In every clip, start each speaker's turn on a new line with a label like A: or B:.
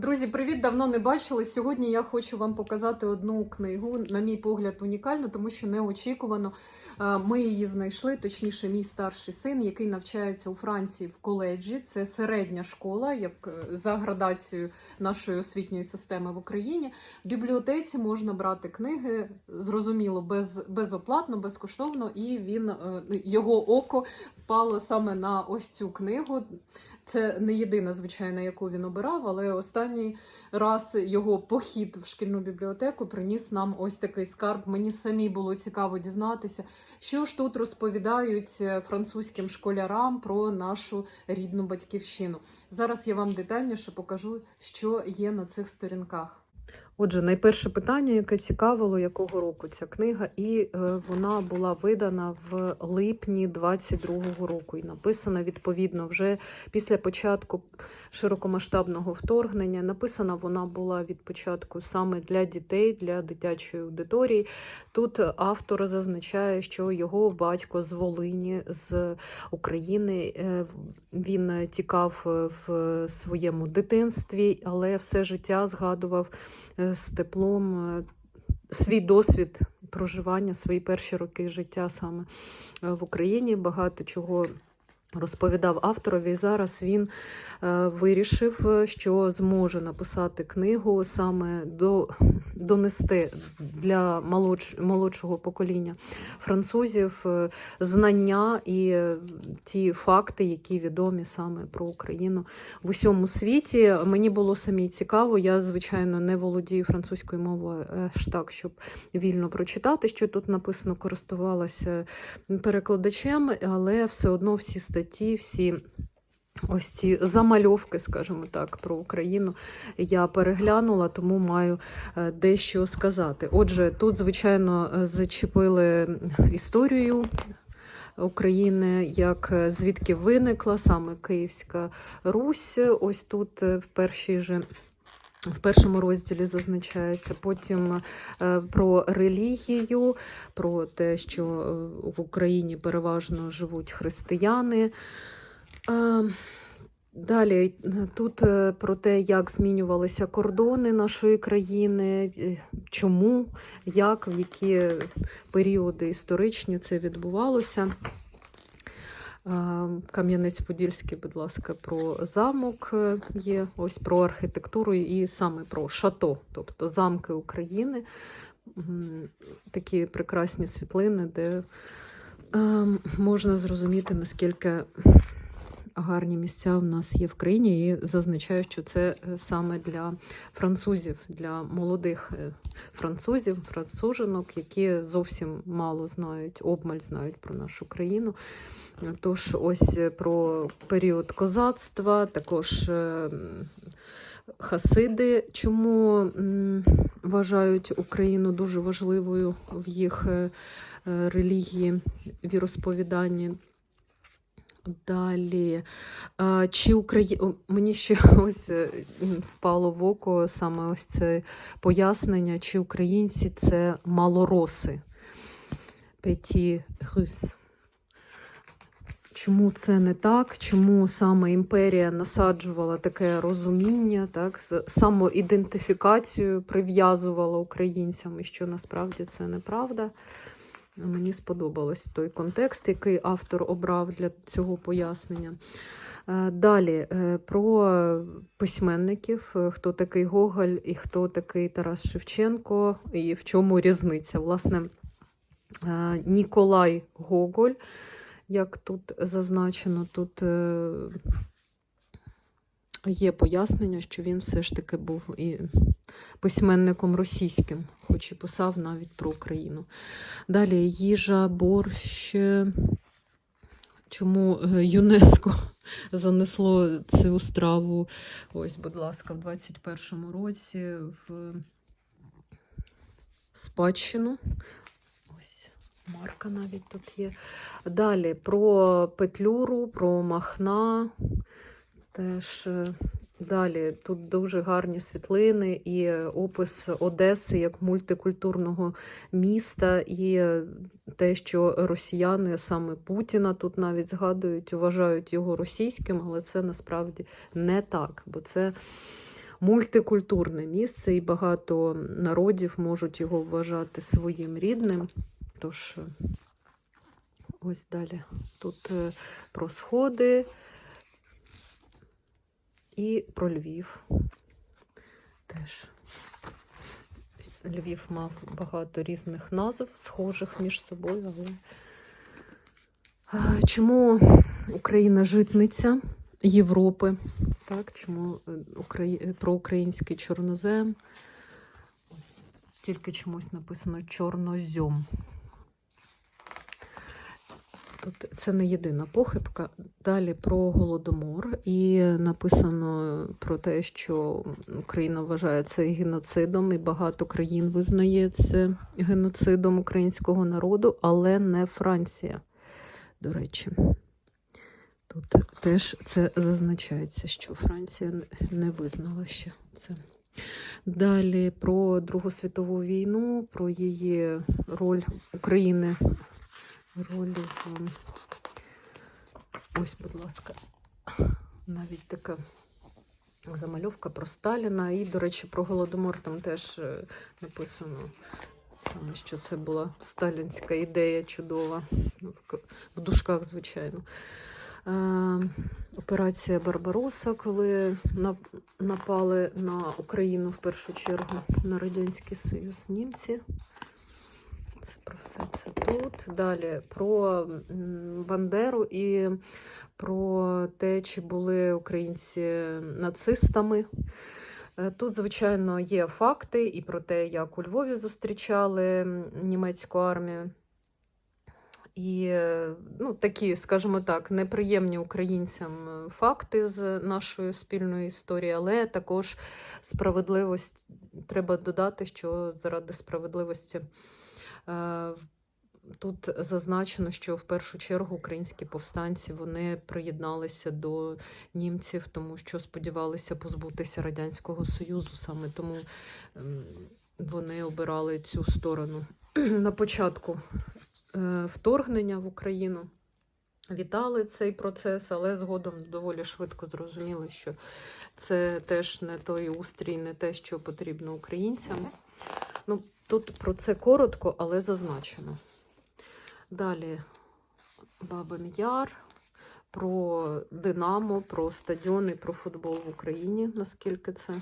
A: Друзі, привіт! Давно не бачили. Сьогодні я хочу вам показати одну книгу, на мій погляд, унікальну, тому що неочікувано. Е, Ми її знайшли, точніше, мій старший син, який навчається у Франції в коледжі. Це середня школа, як е, за градацією нашої освітньої системи в Україні. В бібліотеці можна брати книги, зрозуміло, без, безоплатно, безкоштовно, і він е, його око впало саме на ось цю книгу. Це не єдина, звичайно, яку він обирав, але останній раз його похід в шкільну бібліотеку приніс нам ось такий скарб. Мені самі було цікаво дізнатися, що ж тут розповідають е, французьким школярам про нашу рідну батьківщину. Зараз я вам детальніше покажу, що є на цих сторінках. Отже, найперше питання, яке цікавило, якого року ця книга, і е, вона була видана в липні 22-го року і написана відповідно вже після початку широкомасштабного вторгнення. Написана вона була від початку саме для дітей, для дитячої аудиторії. Тут автор зазначає, що його батько з Волині, з України, е, він тікав в своєму дитинстві, але все життя згадував е, з теплом е, свій досвід проживання, свої перші роки життя саме е, в Україні. Багато чого розповідав авторові. І зараз він е, вирішив, е, що зможе написати книгу саме до. Донести для молодш, молодшого покоління французів е, знання і ті факти, які відомі саме про Україну в усьому світі. Мені було самі цікаво. Я, звичайно, не володію французькою мовою аж так, щоб вільно прочитати, що тут написано, користувалася перекладачем, але все одно всі статті, всі. Ось ці замальовки, скажімо так, про Україну я переглянула, тому маю е, дещо сказати. Отже, тут, звичайно, зачепили історію України, як е, звідки виникла саме Київська Русь. Ось тут е, в першій же. В першому розділі зазначається потім е, про релігію, про те, що е, в Україні переважно живуть християни. Е, Далі тут про те, як змінювалися кордони нашої країни, чому, як, в які періоди історичні це відбувалося. Кам'янець-Подільський, будь ласка, про замок е, є, ось про архітектуру і саме про шато, тобто замки України. Такі прекрасні світлини, де е, можна зрозуміти, наскільки гарні місця в нас є в країні, і зазначаю, що це е, саме для французів, для молодих е, французів, францужинок, які зовсім мало знають, обмаль знають про нашу країну. Тож, ось е, про період козацтва, також хасиди, чому вважають Україну дуже важливою в їх релігії, віросповіданні. Далі, чи Украї... мені ще ось е, впало в око саме ось це пояснення, чи українці це малороси. Петі Рус. Чому це не так? Чому саме імперія насаджувала таке розуміння, так, самоідентифікацію прив'язувала українцям, і що насправді це неправда. Мені сподобалось той контекст, який автор обрав для цього пояснення. Е, Далі е, про письменників, е, хто такий Гоголь і хто такий Тарас Шевченко, і в чому різниця. Власне, Ніколай Гоголь, як тут зазначено, тут є пояснення, що він все ж таки був і письменником російським, хоч і писав навіть про Україну. Далі їжа, борщ. Чому е, ЮНЕСКО занесло цю страву? Ось, будь ласка, в 21-му році в спадщину. Ось марка навіть тут є. Далі про Петлюру, про Махна. Теж е, далі тут дуже гарні світлини і опис Одеси як мультикультурного міста, і те, що росіяни, саме Путіна, тут навіть згадують, вважають його російським, але це насправді не так, бо це мультикультурне місце, і багато народів можуть його вважати своїм рідним. Тож, е, ось далі. Тут е, про сходи і про Львів. Теж. Львів мав багато різних назв, схожих між собою, але чому Україна житниця Європи? Так, чому е, Украї... про український чорнозем? Ось. Тільки чомусь написано чорнозьом. Тут це не єдина похибка. Далі про голодомор, і написано про те, що Україна вважає це геноцидом, і багато країн визнає це геноцидом українського народу, але не Франція. До речі, тут теж це зазначається, що Франція не визнала ще це. Далі про Другу світову війну, про її роль України ролі. Ось, будь ласка, навіть така замальовка про Сталіна. І, до речі, про Голодомор там теж е, написано саме, що це була сталінська ідея чудова. Ну, в дужках, звичайно. Е, Операція Барбароса, коли напали на Україну в першу чергу на Радянський Союз німці. Про все це тут. Далі про Бандеру і про те, чи були українці нацистами. Е, Тут, звичайно, є факти і про те, як у Львові зустрічали німецьку армію. І е, ну, такі, скажімо так, неприємні українцям е, факти з нашої спільної історії, але також справедливість треба додати, що заради справедливості Тут зазначено, що в першу чергу українські повстанці вони приєдналися до німців, тому що сподівалися позбутися Радянського Союзу. Саме тому ем, вони обирали цю сторону. На початку е, вторгнення в Україну вітали цей процес, але згодом доволі швидко зрозуміли, що це теж не той устрій, не те, що потрібно українцям. Ну, Тут про це коротко, але зазначено. Далі Бабин Яр, про Динамо, про стадіони, про футбол в Україні, наскільки це.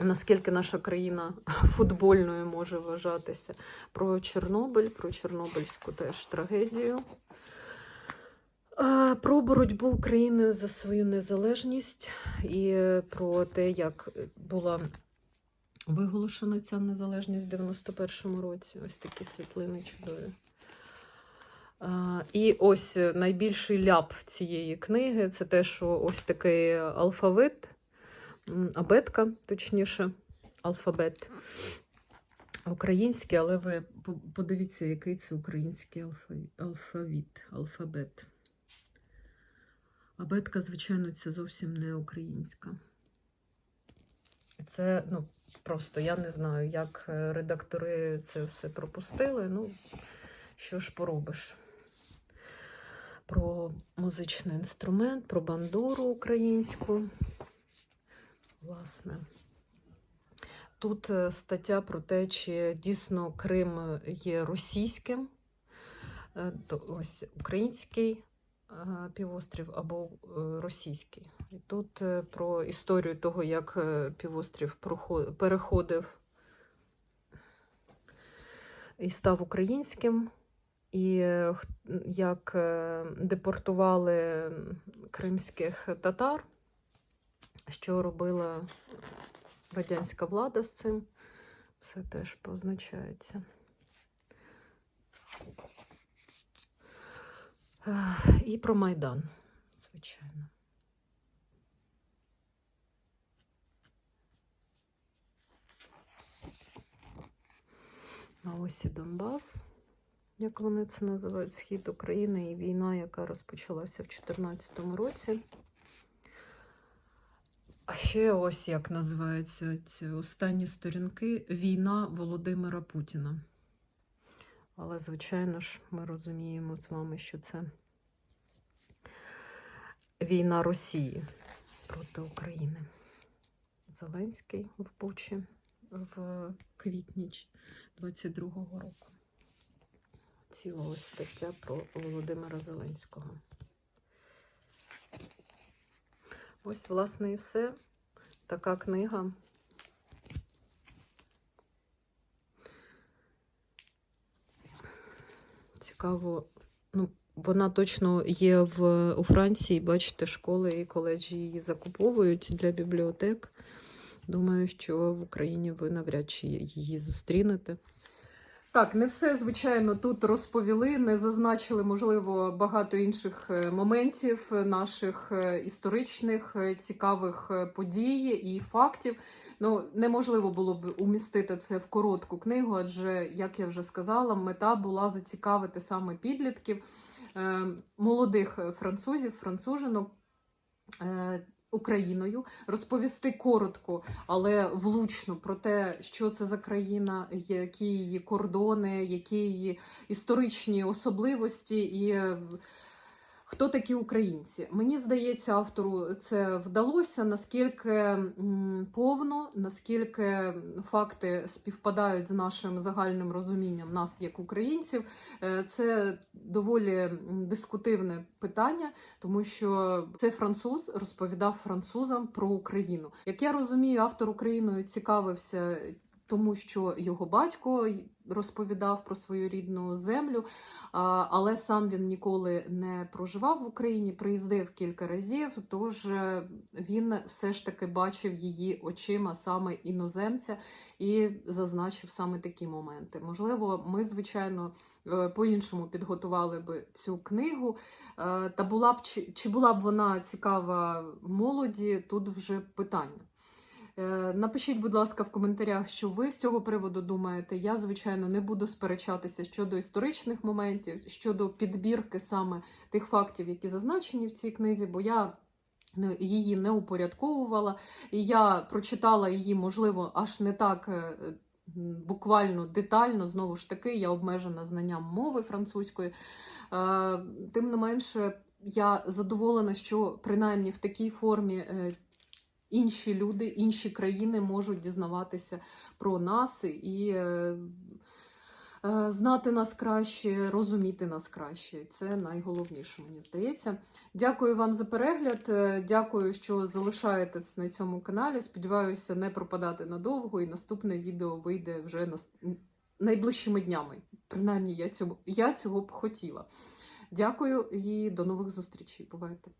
A: Наскільки наша країна футбольною може вважатися. Про Чорнобиль, про Чорнобильську теж трагедію. Про боротьбу України за свою незалежність і про те, як була Виголошена ця незалежність в 91-му році. Ось такі світлини чудові. І ось найбільший ляп цієї книги це те, що ось такий алфавит, абетка, точніше, алфабет український, але ви подивіться, який це український алфавіт, алфабет. Абетка, звичайно, це зовсім не українська. Це, ну, просто я не знаю, як е, редактори це все пропустили. Ну, що ж поробиш? Про музичний інструмент, про бандуру українську. Власне. Тут е, стаття про те, чи дійсно Крим є російським, Е, ось український півострів або російський. І тут е, про історію того, як е, півострів переходив і став українським, і е, як депортували кримських татар, що робила радянська влада з цим, все теж позначається. І про Майдан, звичайно. А ось і Донбас, як вони це називають, схід України і війна, яка розпочалася в 2014 році. А ще ось як називаються ці останні сторінки Війна Володимира Путіна. Але, звичайно ж, ми розуміємо з вами, що це війна Росії проти України. Зеленський в Бучі в квітні 22-го року. Ціла ось стаття про Володимира Зеленського. Ось, власне, і все. Така книга. Цікаво, ну, вона точно є в, у Франції. Бачите, школи і коледжі її закуповують для бібліотек. Думаю, що в Україні ви навряд чи її зустрінете. Так, не все, звичайно, тут розповіли, не зазначили, можливо, багато інших е, моментів, наших е, історичних е, цікавих подій і фактів. Ну, неможливо було б умістити це в коротку книгу, адже, як я вже сказала, мета була зацікавити саме підлітків, е, молодих французів, францужинок. Україною розповісти коротко, але влучно про те, що це за країна, які її кордони, які її історичні особливості. І хто такі українці. Мені здається, автору це вдалося наскільки повно, наскільки факти співпадають з нашим загальним розумінням нас як українців. Е, Це доволі дискутивне питання, тому що цей француз розповідав французам про Україну. Як я розумію, автор Україною цікавився. Тому що його батько розповідав про свою рідну землю, але сам він ніколи не проживав в Україні, приїздив кілька разів. Тож е, він все ж таки бачив її очима саме іноземця і зазначив саме такі моменти. Можливо, ми, звичайно, е, по-іншому підготували би цю книгу. Е, Та була б чи, чи була б вона цікава молоді, тут вже питання. Е, Напишіть, будь ласка, в коментарях, що ви з цього приводу думаєте. Я, звичайно, не буду сперечатися щодо історичних моментів, щодо підбірки саме тих фактів, які зазначені в цій книзі, бо я її не упорядковувала, і я прочитала її, можливо, аж не так. е, Буквально детально, знову ж таки, я обмежена знанням мови французької. Е, Тим не менше, я задоволена, що принаймні в такій формі інші люди, інші країни можуть дізнаватися про нас і е, е, знати нас краще, розуміти нас краще. Це найголовніше, мені здається. Дякую вам за перегляд. е, Дякую, що залишаєтесь на цьому каналі. Сподіваюся, не пропадати надовго, і наступне відео вийде вже нас- найближчими днями. Принаймні, я цього, я цього б хотіла. Дякую і до нових зустрічей. Бувайте!